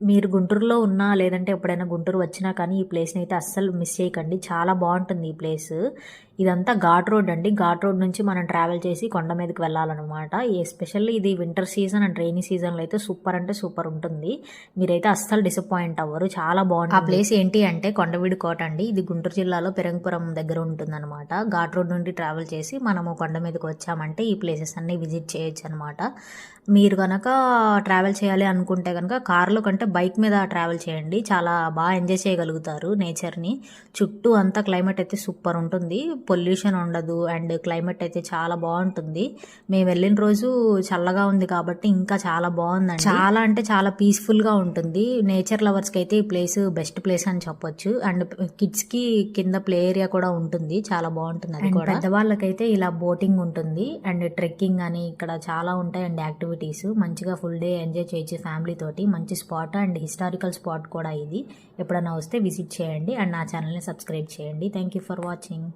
మీరు గుంటూరులో ఉన్నా లేదంటే ఎప్పుడైనా గుంటూరు వచ్చినా కానీ ఈ ప్లేస్ని అయితే అస్సలు మిస్ చేయకండి. చాలా బాగుంటుంది ఈ ప్లేస్. ఇదంతా ఘాట్ రోడ్ అండి. ఘాట్ రోడ్ నుంచి మనం ట్రావెల్ చేసి కొండ మీదకి వెళ్ళాలన్నమాట. ఎస్పెషల్లీ ఇది వింటర్ సీజన్ అండ్ రైనీ సీజన్లో అయితే సూపర్ అంటే సూపర్ ఉంటుంది. మీరైతే అస్సలు డిసప్పాయింట్ అవ్వరు. చాలా బాగుంటుంది. ఆ ప్లేస్ ఏంటి అంటే కొండవీడి కోట అండి. ఇది గుంటూరు జిల్లాలో పెరంగపురం దగ్గర ఉంటుందన్నమాట. ఘాట్ రోడ్ నుండి ట్రావెల్ చేసి మనము కొండ మీదకి వచ్చామంటే ఈ ప్లేసెస్ అన్ని విజిట్ చేయొచ్చు అనమాట మీరు కనుక ట్రావెల్ చేయాలి అనుకుంటే కనుక కార్లో కంటే బైక్ మీద ట్రావెల్ చేయండి. చాలా బాగా ఎంజాయ్ చేయగలుగుతారు నేచర్ని. చుట్టూ అంతా క్లైమేట్ అయితే సూపర్ ఉంటుంది. పొల్యూషన్ ఉండదు అండ్ క్లైమేట్ అయితే చాలా బాగుంటుంది. మేము వెళ్ళిన రోజు చల్లగా ఉంది కాబట్టి ఇంకా చాలా బాగుందండి. చాలా అంటే చాలా పీస్ఫుల్గా ఉంటుంది. నేచర్ లవర్స్కి అయితే ఈ ప్లేస్ బెస్ట్ ప్లేస్ అని చెప్పొచ్చు. అండ్ కిడ్స్కి కింద ప్లే ఏరియా కూడా ఉంటుంది. చాలా బాగుంటుంది అది కూడా. పెద్దవాళ్ళకైతే ఇలా బోటింగ్ ఉంటుంది. అండ్ ట్రెక్కింగ్ అని ఇక్కడ చాలా ఉంటాయి అండ్ యాక్టివిటీస్. మంచిగా ఫుల్ డే ఎంజాయ్ చేయొచ్చు ఫ్యామిలీ తోటి మంచి స్పాట్ అండ్ హిస్టారికల్ స్పాట్ కూడా ఇది. ఎప్పుడైనా వస్తే విజిట్ చేయండి అండ్ నా ఛానల్ని సబ్స్క్రైబ్ చేయండి. Thank you for watching.